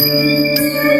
Música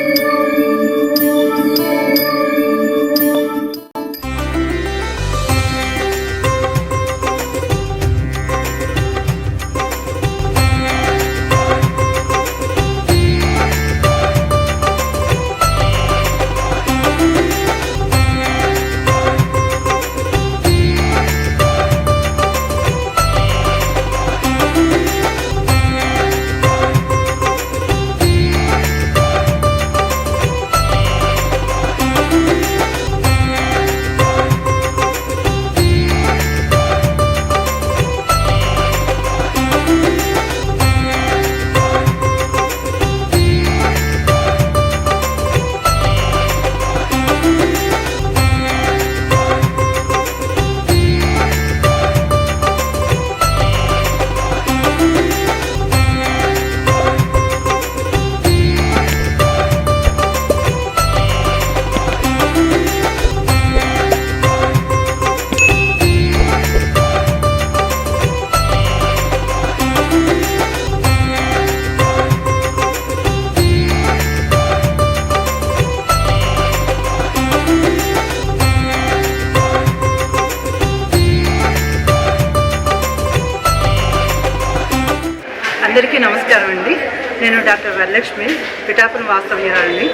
Pithapuram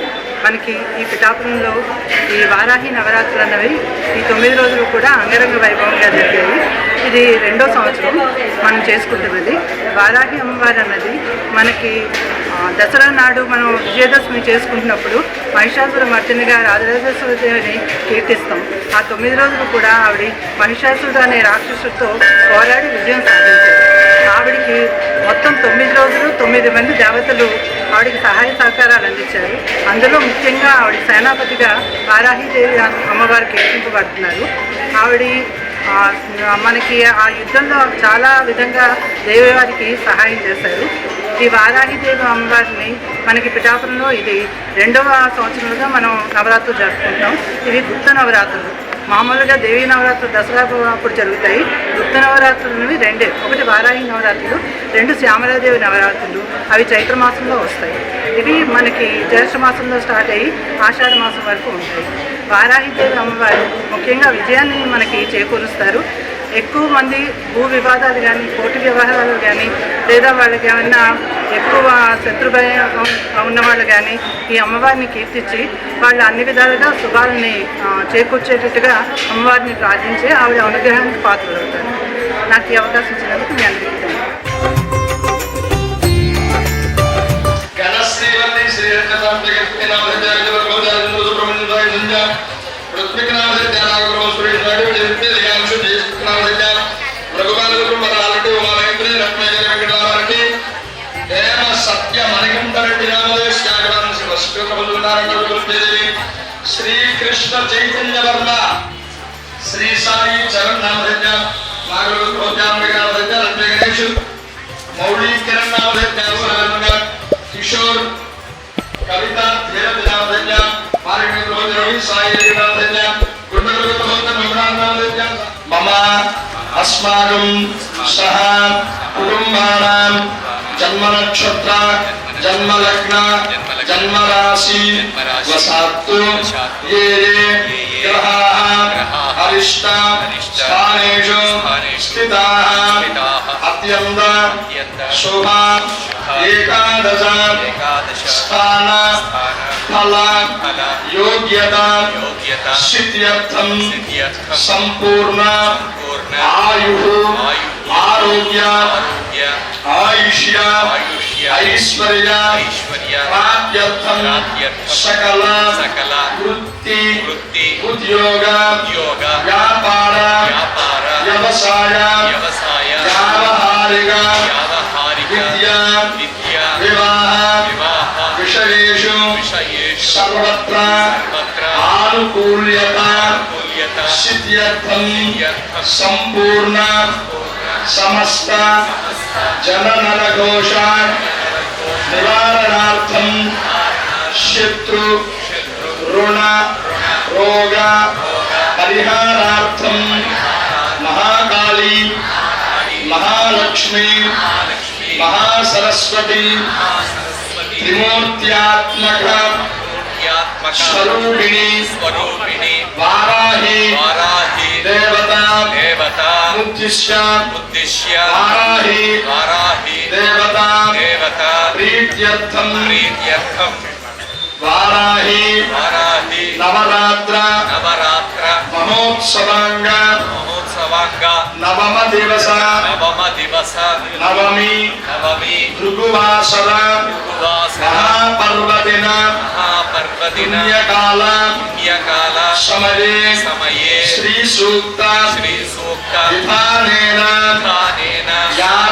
మనకి ఈ పిఠాపురంలో ఈ వారాహి నవరాత్రులు అన్నవి ఈ తొమ్మిది రోజులు కూడా అంగరంగ వైభవంగా జరిగాయి. ఇది రెండో సంవత్సరం మనం చేసుకుంటున్నది. వారాహి అమ్మవారు అన్నది మనకి దసరా నాడు మనం విజయదశమి చేసుకుంటున్నప్పుడు మహిషాసుర మర్దినిగా రాజరాజేశ్వరిని కీర్తిస్తాం. ఆ తొమ్మిది రోజులు కూడా ఆవిడ మహిషాసురుడు అనే రాక్షసుడితో పోరాడి విజయం సాధించారు. ఆవిడికి మొత్తం తొమ్మిది రోజులు తొమ్మిది మంది దేవతలు ఆవిడికి సహాయ సహకారాలు అందించారు. అందులో ముఖ్యంగా ఆవిడ సేనాపతిగా వారాహిదేవి అమ్మవారు కీర్తింపబడుతున్నారు. ఆవిడ మనకి ఆ యుద్ధంలో చాలా విధంగా దేవివారికి సహాయం చేశారు. ఈ వారాహిదేవి అమ్మవారిని మనకి పిఠాపురంలో ఇది రెండవ సంవత్సరంలో మనం నవరాత్రులు జరుపుకుంటాం ఇవి గుప్త నవరాత్రులు. మామూలుగా దేవీ నవరాత్రులు దసరా అప్పుడు జరుగుతాయి. గుప్త నవరాత్రులు రెండే. ఒకటి వారాహి నవరాత్రులు రెండు శ్యామలాదేవి నవరాత్రులు. అవి చైత్ర మాసంలో వస్తాయి. ఇవి మనకి జ్యేష్ఠ మాసంలో స్టార్ట్ అయ్యి ఆషాఢ మాసం వరకు ఉంటాయి. వారాహిదేవి అమ్మవారు ముఖ్యంగా విజయాన్ని మనకి చేకూరుస్తారు. ఎక్కువ మంది భూ వివాదాలు కానీ కోర్టు వ్యవహారాలు కానీ లేదా వాళ్ళకి ఏమైనా ఎక్కువ శత్రుభయం ఉన్న వాళ్ళు కానీ ఈ అమ్మవారిని కీర్తించి వాళ్ళు అన్ని విధాలుగా శుభాలని చేకూర్చేటట్టుగా అమ్మవారిని ప్రార్థించి ఆవిడ అనుగ్రహానికి పాత్రలు అవుతారు నాకు ఈ అవకాశం ఇచ్చినందుకు మీ అందరికీ శ్రీ ശ്രീകൃഷ്ണ ചൈതന്യവർമ്മ ശ്രീ സായി ചരൺ നാമധന്യ നാഗരോദ്യാമികാമധന്യ വെങ്കടേഷ് മൗളീകരൻ കിഷോർ കവിത ധീരനാമധന്യ മാരണ സായി നാമധന്യ ഗുണഗുരുനാമധന്യ മമ अस्माकं सः कुटुम्बानां जन्मनक्षत्र जन्मलग्न जन्मराशि वसातु ये ये ग्रहाः अरिष्ट स्थानेषु स्थिताः अत्यन्त शोभा एकादश स्थान फल योग्यता सिद्ध्यर्थं सम्पूर्ण ఆయు ఆరోగ్య ఆయుష్య ఐశ్వర్య ప్రాప్యర్థం సకల వృత్తి ఉద్యోగ వ్యాపార వ్యవసాయ వ్యావహారిక విద్యా వివాహ విషయేషు సర్వత్ర ఆనుకూల్యత सिद्ध्यर्थम संपूर्ण समस्त जननर घोषा निवारणार्थम शत्रु ऋण रोग परिहारार्थम महाकाली महालक्ष्मी महासरस्वती त्रिमूर्त्यात्मक స్వరూపిణి స్వరూపిణి వారాహి వారాహి దేవత దేవత ఉద్దిశ్య ఉద్దిశ్య వారాహి వారాహి దేవత దేవత ప్రీత్యర్థం ప్రీత్యర్థం వారాహి వారాహి నవరాత్ర మహోత్సవాంగ నవమ దివస నవమ దివస నవమి నవమి భృగువాసర మహాపర్వదిన మహాపర్వదిన పుణ్యకాల పుణ్యకాల సమయే సమయే శ్రీ సూక్త శ్రీ సూక్త విధానేన విధానేన యావత్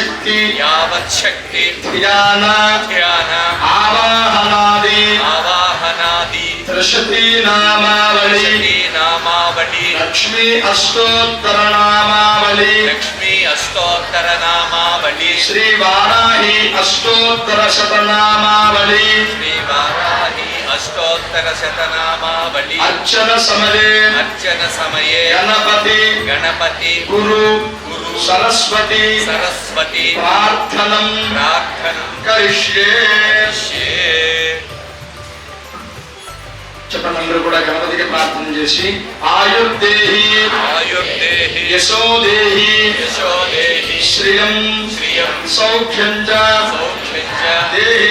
शक्ति। यावत् शक्ति। ध्यान ध्यान आवाहनादि। आवाहनादि। त्रिशति नामावली। नामावली। लक्ष्मी अष्टोत्तर नामावली लक्ष्मी अष्टोत्तर नामावली श्री वाराही अष्टोत्तर शतनामावली श्री वाराही అష్టోత్తర శతనామావళి. అర్చన సమయే. అర్చన సమయే. గణపతి. గణపతి. గురు. గురు. సరస్వతి. సరస్వతి. ప్రార్థనం. ప్రార్థన. కరిష్యే. చెప్పండి అందరూ కూడా గణపతికి ప్రార్థన చేసి ఆయుర్దేహి. ఆయుర్దేహి. యశోదేహి. యశోదేహి. శ్రియం. శ్రియం. సౌఖ్యం చ. సౌఖ్యం చ. దేహి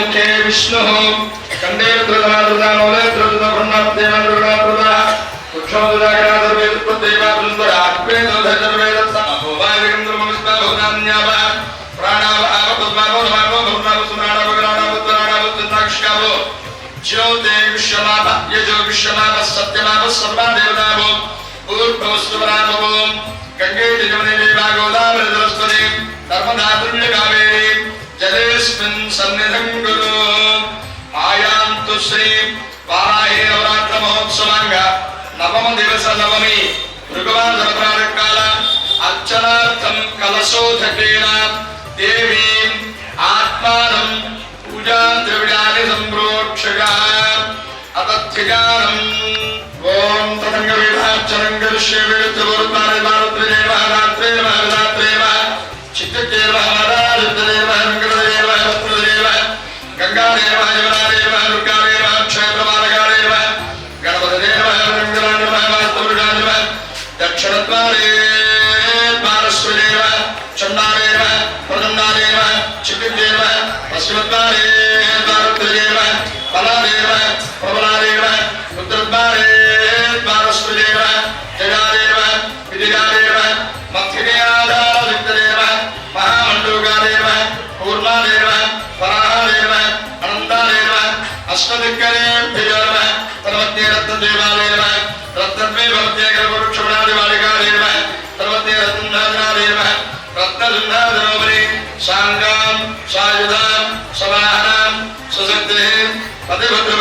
కలసస్య ముఖే విష్ణు. కండే ధృతమాధృతానోలే ధృత బ్రహ్మదేవృత జ్యోతే విశ్వనాథ యజో విశ్వనాథ సత్యనాథ సర్వా గంగే జమునే గోదావరి జలస్వరే జలేస్మిన్ సన్నిధం గురు ఆయాంతు శ్రీ వారాహి నవరాత్ర మహోత్సవంగా నవమ దివస నవమి భృగవాసర ప్రారకాల అర్చనార్థం కలశోధకేన దేవీం ఆత్మానం పూజా ద్రవ్యాన్ని సంప్రోక్షగా అతత్యగానం ఓం తదంగ వేదార్చనం గరిష్యే వేదవరుతారే சாங்காம் சாயுதாம் சமாஹாம் சுசக்தே பதிபத்ரம்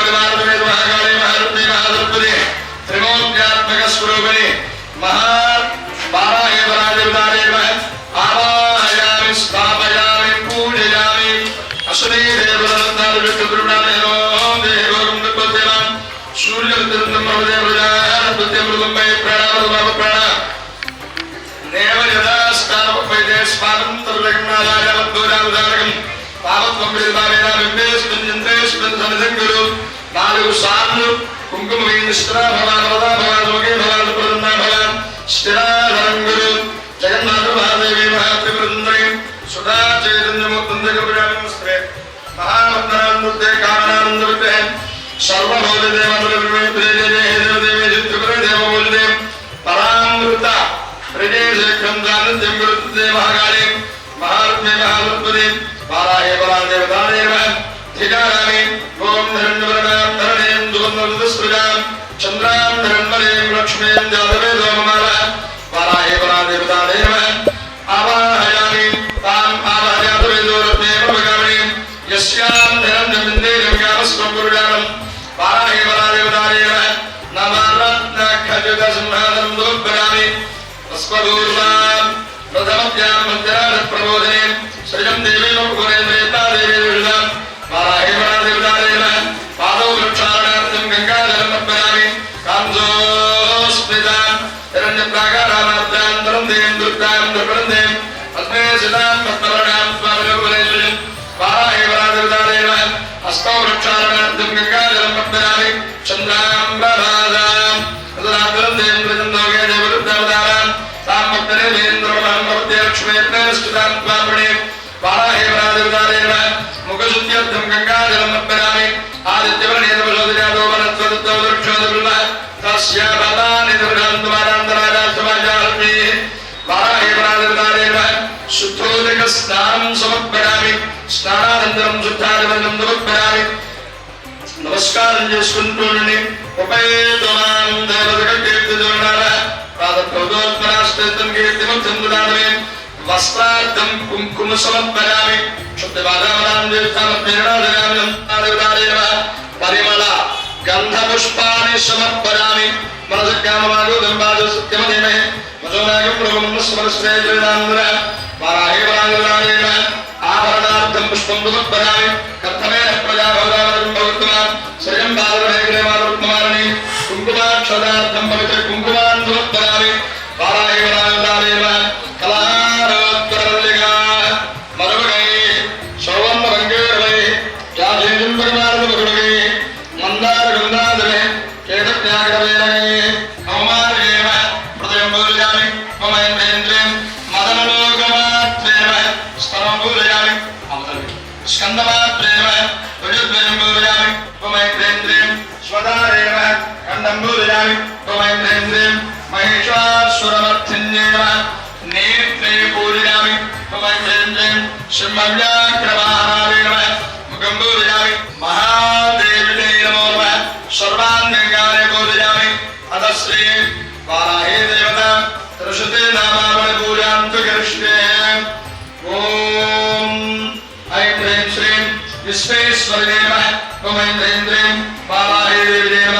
స్నానం తరులగన్నాదారవద్గోరావదారకం పాపత్వం విదితావేన నాలుగు సార్లు కుంకుమ నిష్ఠా భవ నవదా భవ సుధా పరామృత మహాకాళే. మహాత్మే మహాత్మదే వారాహే పరాదేవతాదేవ ధికారామి ఓం ధరణ్యవర్ణాం ధరణీం దువందృజాం చంద్రాం ధరణ్మలీం లక్ష్మీం జాతవేదో మమాల వారాహే పరాదేవతాదేవ ఆవాహయామి తాం ఆవాహయాతవేదో రత్నేవ భగామి యస్యాం ధరణ్యమిందేయం కామస్వం గురుజానం వారాహే పరాదేవతాదేవ నవరత్న ఖజుత సింహాసనం దోద్భగామి తస్మదూర్వాం ప్రథమత్యాం మంత్రాన ప్రబోధనే సృజం దేవీ స్నానానంతరం శుద్ధాదివందం నమస్కారం చేసుకుంటూ ఉపేతమాం దేవతక కీర్తి చూడాల పాదప్రదోత్మరాశ్రితం కీర్తిమంతుడాలమే వస్త్రార్థం కుంకుమ సమర్పయామి. శుద్ధవాదావనాం దేవతాన ప్రేరణాదయామి. పరిమళ గంధ పుష్పాన్ని సమర్పయామి ఆభరణార్థం పుష్పం ప్రజా భవదావరం భవత్మాన్ శ్రయం బాలవేగరే మారుత్మారణి కుంకుమాక్షదార్థం పవిత్ర కుంకుమాన్ సమర్పయామి ईश्वरदेव त्वमैन्द्रेन्द्रीं बालादेवीदेव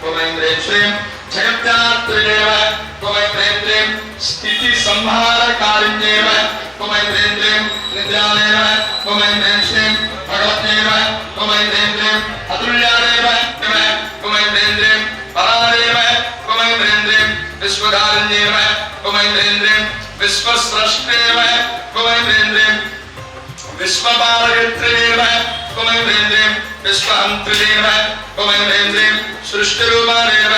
त्वमैन्द्रीं श्रीं जगत्यात्रिदेव त्वमैन्द्रेन्द्रीं स्थितिसंहारकारिण्येव त्वमैन्द्रेन्द्रीं निद्रादेव त्वमैन्द्रीं श्रीं भगवद्देव त्वमैन्द्रेन्द्रीं अतुल्यादेव त्वमैन्द्रेन्द्रीं परादेव त्वमैन्द्रेन्द्रीं विश्वकारिण्येव त्वमैन्द्रेन्द्रीं विश्वस्रष्टेव त्वमैन्द्रेन्द्रीं विश्वपालयत्रेव കുമൈവേന്ദ്രം വിശ്വാന്തൃദേവ കുമൈവേന്ദ്രം സൃഷ്ടിരൂപാദേവ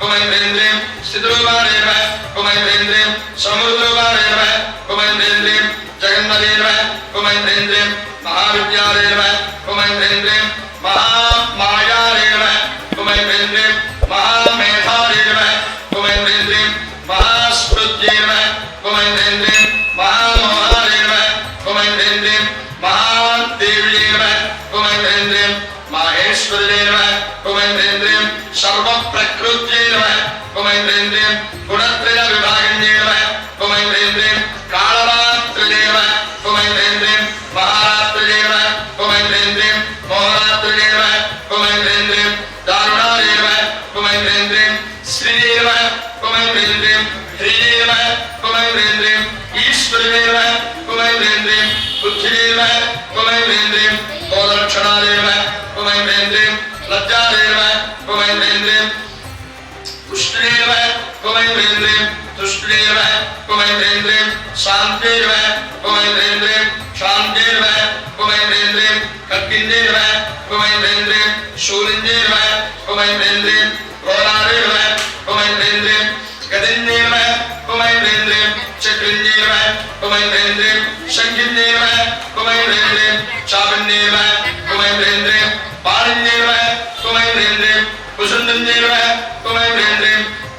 കുമൈവേന്ദ്രം സ്ഥിതരൂപാദേവ കുമൈവേന്ദ്രം സമൃദ്ധരൂപാദേവ കുമൈവേന്ദ്രം ജഗന്മദേവ കുമൈവേന്ദ്രം മഹാവിദ്യാദേവ तुष्टेव कुमैन्द्रेन्द्रिं तुष्टेव कुमैन्द्रेन्द्रिं शान्तेव कुमैन्द्रेन्द्रिं शान्तेव कुमैन्द्रेन्द्रिं कट्किन्देव कुमैन्द्रेन्द्रिं शूलिन्देव कुमैन्द्रेन्द्रिं घोरारेव कुमैन्द्रेन्द्रिं गदिन्देव कुमैन्द्रेन्द्रिं चक्रिन्देव कुमैन्द्रेन्द्रिं शङ्किन्देव कुमैन्द्रेन्द्रिं चापिन्देव कुमैन्द्रेन्द्रिं पारिन्देव कुमैन्द्रेन्द्रिं कुसुन्दन्देव कुमैन्द्रेन्द्रिं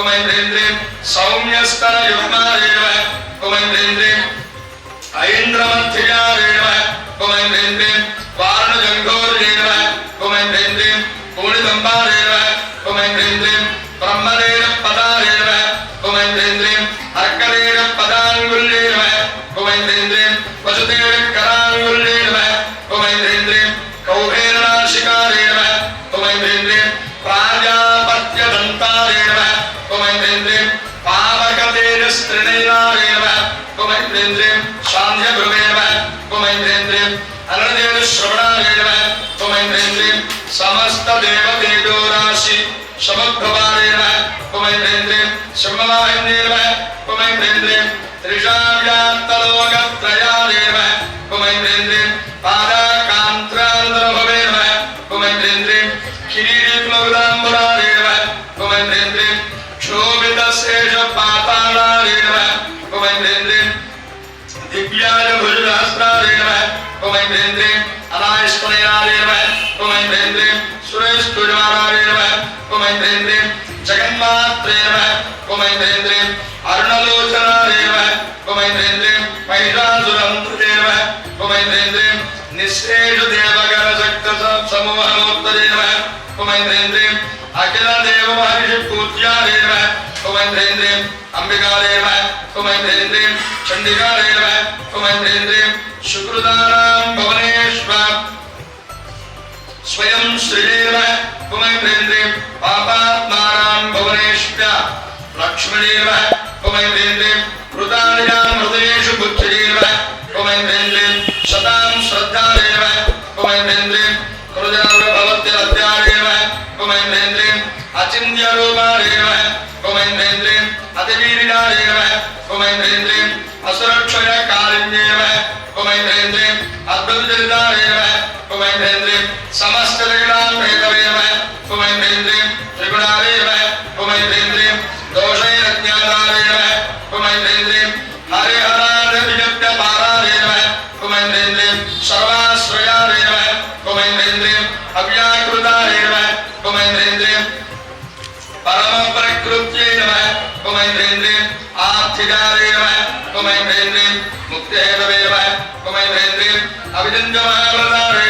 కుమైంద్రేంద్రేం సౌమ్యస్తన యుగ్మేణవ కుమైంద్రేంద్రేం ఐంద్రమధ్యజారేణవ కుమైంద్రేంద్రేం వార ज्ञानेन्द्रियम् इंद्रियम समस्त देव समस्तदेवतेजो राशि शमभ्रवारेण त्वमैन्द्रेन्द्रियम् शम्भवाहिन्येन इंद्रियम ओम ऐन्द्रेन्द्रे सुरेश सूर्यनारायण नमः। ओम ऐन्द्रेन्द्रे जगन्नाथ्रे नमः। ओम ऐन्द्रेन्द्रे अरुणलोचनारे नमः। ओम ऐन्द्रेन्द्रे महिषासुरन्त्रे नमः। ओम ऐन्द्रेन्द्रे निःशेष देवगण शक्त समूह मूर्तरे नमः। ओम ऐन्द्रेन्द्रे अखिल देव महर्षि पूज्यारे नमः। ओम ऐन्द्रेन्द्रे अंबिकारे नमः। ओम ऐन्द्रेन्द्रे चंडिकारे नमः। ओम ऐन्द्रेन्द्रे शुक्रदानां भुवनेश्वर। स्वयं श्रीदेव कुमैन्द्रेन्द्रे पापात्मानां भुवनेश्वर लक्ष्मीदेव कुमैन्द्रेन्द्रे कृतानियां हृदयेषु बुद्धिदेव कुमैन्द्रेन्द्रे शतां श्रद्धादेव कुमैन्द्रेन्द्रे कृजाभवत्यलत्यादेव कुमैन्द्रेन्द्रे अचिन्त्यरूपादेव कुमैन्द्रेन्द्रे अतिवीर्यादेव कुमैन्द्रेन्द्रे असुरक्षयकालिन्येव कुमैन्द्रेन्द्रे अद्भुतचरितादेव उमैन्द्रेन्द्रिं समस्तविगुणाभेदमेव उमैन्द्रेन्द्रिं त्रिगुणारेव उमैन्द्रेन्द्रिं दोषैरज्ञानारेव उमैन्द्रेन्द्रिं हरिहरादिव्यपारारेव उमैन्द्रेन्द्रिं सर्वाश्रयारेव उमैन्द्रेन्द्रिं अव्याकृतारेव उमैन्द्रेन्द्रिं परमप्रकृत्यैव उमैन्द्रेन्द्रिं आर्थिकारेव उमैन्द्रेन्द्रिं मुक्तेरवेव उमैन्द्रेन्द्रिं अभिजञ्जमानदारेव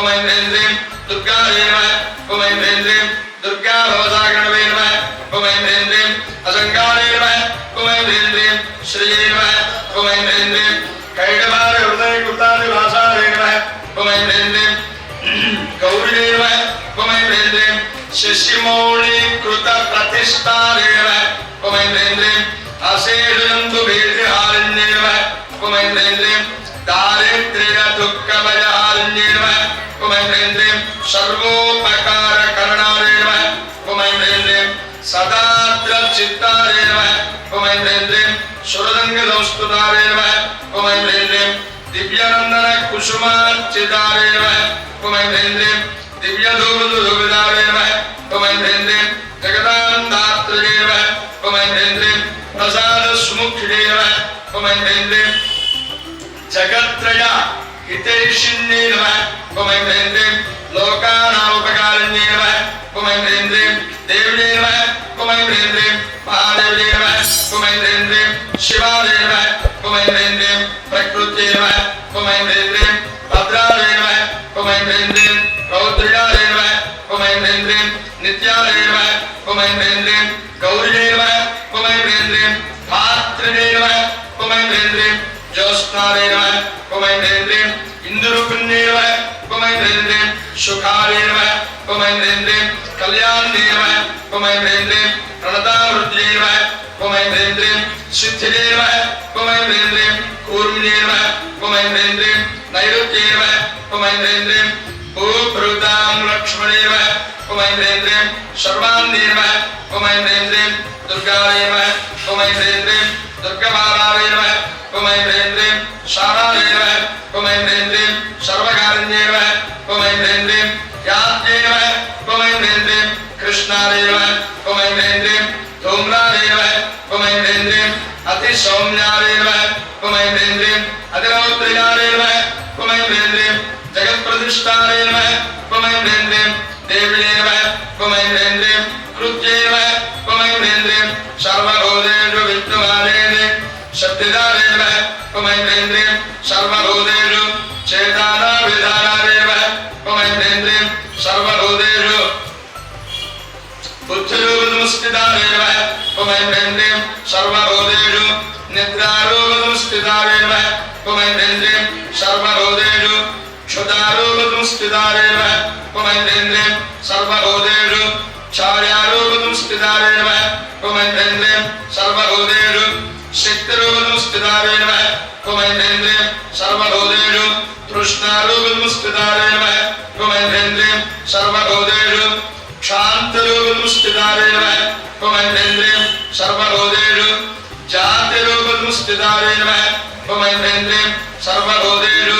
उपमैन्द्रेन्द्रीम् दुर्गायै नमः उपमैन्द्रेन्द्रीम् दुर्गाभवसागणवे नमः उपमैन्द्रेन्द्रीम् असङ्गारे नमः उपमैन्द्रेन्द्रीम् श्रिये नमः उपमैन्द्रेन्द्रीम् कैडवारे हृदयकृतानि भाषारे नमः उपमैन्द्रेन्द्रीम् गौरिणे नमः उपमैन्द्रेन्द्रीम् शशिमौळीकृतप्रतिष्ठारे नमः उपमैन्द्रेन्द्रीम् अशेषयन्तु भेद्यहारिण्ये नमः उपमैन्द्रेन्द्रीम् दार उमैन्द्रेन्द्रीं सर्वोपकारकरणारे नमः। उमैन्द्रेन्द्रीं सदाद्रचित्तारे नमः। उमैन्द्रेन्द्रीं सुरदङ्गसंस्तुतारे नमः। उमैन्द्रेन्द्रीं दिव्यानन्दनकुसुमार्चितारे नमः। उमैन्द्रेन्द्रीं दिव्यधूमधुभिदारे नमः। उमैन्द्रेन्द्रीं जगदान्धात्रे नमः। उमैन्द्रेन्द्रीं प्रसादसुमुखिरे नमः। उमैन्द्रेन्द्रीं जगत्त्रया हितैषिण्ये नमः कुमैन्द्रेन्द्रे लोकानामुपकारिण्ये नमः कुमैन्द्रेन्द्रे देव्ये नमः कुमैन्द्रेन्द्रे महादेव्ये नमः कुमैन्द्रेन्द्रे शिवादे नमः कुमैन्द्रेन्द्रे प्रकृत्ये नमः कुमैन्द्रेन्द्रे भद्रादे नमः कुमैन्द्रेन्द्रे रौद्र्याय नमः पुमैन्द्रेन्द्रियं नित्याय नमः पुमैन्द्रेन्द्रियं गौर्यै नमः पुमैन्द्रेन्द्रियं धात्रिणे नमः पुमैन्द्रेन्द्रियं ज्योत्स्नाय नमः सुखावेण कुमेन्द्रेन्द्रिं कल्याणदेव कुमेन्द्रेन्द्रिं प्रणतावृद्रेव कुमेन्द्रेन्द्रिं सिद्धिरेव कुमेन्द्रेन्द्रिं कूर्मिणेव कुमेन्द्रेन्द्रिं नैरुत्येव कुमेन्द्रेन्द्रिं भूभृतां लक्ष्मणेव सर्वान्देव दुर्गादेव शारादेव सर्वकारण्येव कृष्णारेव कुमैन्द्रेन्द्रिं धूम्रारेव कुमैन्द्रेन्द्रिम् अतिसौम्यारेव कुमैन्द्रेन्द्रिम् अतिरौत्रियारेव कुमैन्द्रेन्द्रिं जगत्प्रतिष्ठारेव कुमैन्द्रेन्द्रिं देव्येव कुमैन्द्रेन्द्रिं कृत्येव कुमैन्द्रेन्द्रिं सर्वभूतेषु विद्यमानेन शक्तिदारेव कुमैन्द्र पुमैन्द्रेन्द्रियं सर्वभूतेषु निद्रारूपमुस्थिताय नमः पुमैन्द्रेन्द्रियं सर्वभूतेषु क्षुदारूपमुस्थिताय नमः पुमैन्द्रेन्द्रियं सर्वभूतेषु छायारूपमुस्थिताय नमः पुमैन्द्रेन्द्रियं सर्वभूतेषु शक्तिरूपमुस्थिताय नमः पुमैन्द्रेन्द्रियं सर्वभूतेषु तृष्णारूपमुस्थिताय नमः पुमैन्द्रेन्द्रियं सर्वभूतेषु क्षान्तरूपमुस्थिताय नमः पुमैन्द्रेन्द्रियं स्थितारे नमः उपमैन्द्रेन्द्रे सर्वभूतेषु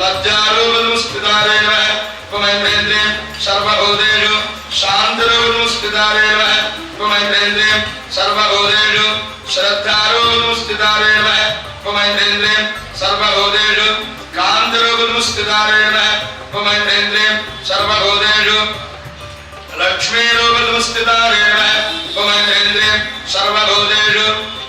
लज्जारूपं स्थितारे नमः उपमैन्द्रेन्द्रे सर्वभूतेषु शान्तरूपं स्थितारे नमः उपमैन्द्रेन्द्रे सर्वभूतेषु श्रद्धारूपं स्थितारे नमः उपमैन्द्रेन्द्रे सर्वभूतेषु कान्तरूपं स्थितारे नमः उपमैन्द्रेन्द्रे सर्वभूतेषु लक्ष्मीरूपं स्थितारे नमः उपमैन्द्रेन्द्रे सर्वभूतेषु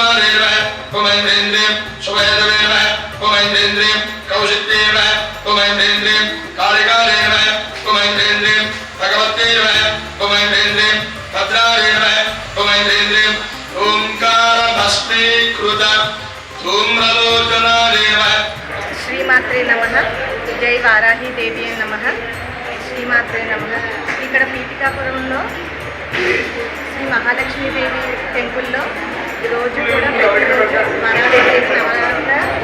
चिद्रूपाय नमः पुमैन्द्रेन्द्रियं सुभयदवे नमः पुमैन्द्रेन्द्रियं कौशिक्ये नमः पुमैन्द्रेन्द्रियं कालिकाले नमः पुमैन्द्रेन्द्रियं भगवत्यै नमः पुमैन्द्रेन्द्रियं भद्राय नमः पुमैन्द्रेन्द्रियं ओङ्कारभस्मीकृत धूम्रलोचनाय नमः శ్రీమాత్రే నమ జై వారాహి దేవి నమ శ్రీమాత్రే నమ ఇక్కడ పీఠికాపురంలో శ్రీ మహాలక్ష్మీదేవి టెంపుల్లో రోజు కూడా వారాహిదేవి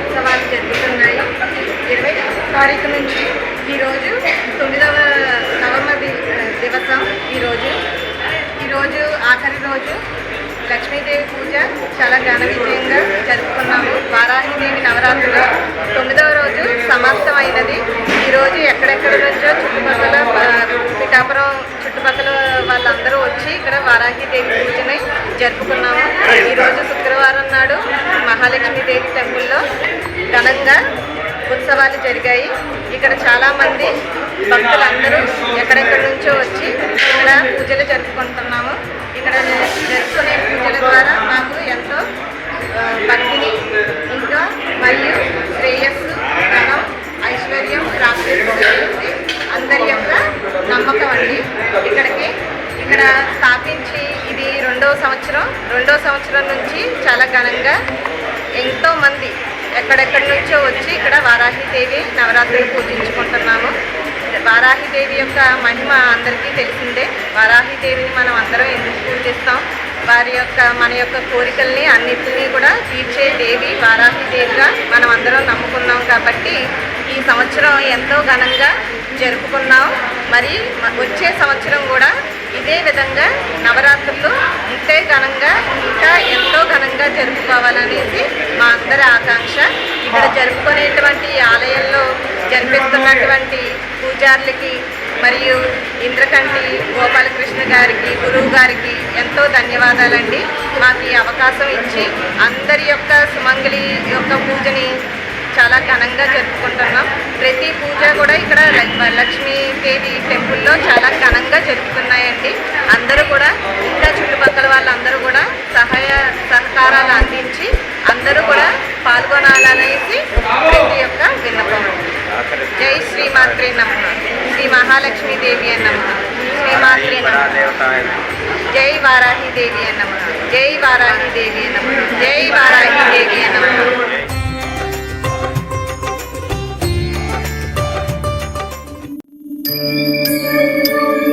ఉత్సవాలు జరుగుతున్నాయి. ఇరవై తారీఖు నుంచి ఈరోజు తొమ్మిదవ నవమ ది- దివసం ఈరోజు. ఈరోజు ఆఖరి రోజు లక్ష్మీదేవి పూజ చాలా ఘన విజయంగా జరుపుకున్నాము. వారాహిదేవి నవరాత్రులు తొమ్మిదవ రోజు సమాప్తమైనది. ఈరోజు ఎక్కడెక్కడ నుంచో చుట్టుపక్కల పిఠాపురం చుట్టుపక్కల వాళ్ళందరూ వచ్చి ఇక్కడ వారాహిదేవి పూజని జరుపుకున్నాము. ఈరోజు శుక్రవారం నాడు మహాలక్ష్మీదేవి టెంపుల్లో ఘనంగా ఉత్సవాలు జరిగాయి. ఇక్కడ చాలామంది భక్తులందరూ ఎక్కడెక్కడి నుంచో వచ్చి ఇక్కడ పూజలు జరుపుకుంటున్నాము. ఇక్కడ జరుపుకునే పూజల ద్వారా మాకు ఎంతో భక్తిని ఇంకా మరియు శ్రేయస్సు ధనం ఐశ్వర్యం ప్రాప్తిస్తుంది. అందరి యొక్క నమ్మకం అండి. ఇక్కడికి ఇక్కడ స్థాపించి రెండవ సంవత్సరం రెండవ సంవత్సరం నుంచి చాలా ఘనంగా ఎంతోమంది ఎక్కడెక్కడి నుంచో వచ్చి ఇక్కడ వారాహిదేవి నవరాత్రులు పూజించుకుంటున్నాము. వారాహిదేవి యొక్క మహిమ అందరికీ తెలిసిందే. వారాహిదేవిని మనం అందరం ఎందుకు పూజిస్తాం? వారి యొక్క మన యొక్క కోరికల్ని అన్నిటినీ కూడా తీర్చే దేవి వారాహిదేవిగా మనం అందరం నమ్ముకున్నాం కాబట్టి ఈ సంవత్సరం ఎంతో ఘనంగా జరుపుకున్నాం. మరి వచ్చే సంవత్సరం కూడా ఇదే విధంగా నవరాత్రులు ఇంతే ఘనంగా ఇంకా ఎంతో ఘనంగా జరుపుకోవాలనేసి మా అందరి ఆకాంక్ష. ఇక్కడ జరుపుకునేటువంటి ఆలయంలో జరిపిస్తున్నటువంటి పూజారులకి మరియు ఇంద్రకంటి గోపాలకృష్ణ గారికి గురువు గారికి ఎంతో ధన్యవాదాలండి. మాకు ఈ అవకాశం ఇచ్చి అందరి యొక్క సుమంగళి యొక్క పూజని చాలా ఘనంగా జరుపుకుంటున్నాం. ప్రతి పూజ కూడా ఇక్కడ లక్ష్మీదేవి టెంపుల్లో చాలా ఘనంగా జరుపుతున్నాయండి. అందరూ కూడా ఇంకా చుట్టుపక్కల వాళ్ళందరూ కూడా సహాయ సహకారాలు అందించి అందరూ కూడా పాల్గొనాలనేసి ప్రతి యొక్క విన్నపం. జై శ్రీమాత్రి నమ. శ్రీ మహాలక్ష్మీదేవి నమ. శ్రీమాత్రి నమ. జై వారాహి దేవి నమ. జై వారాహి దేవి నమ. జై వారాహి దేవి నమ. Música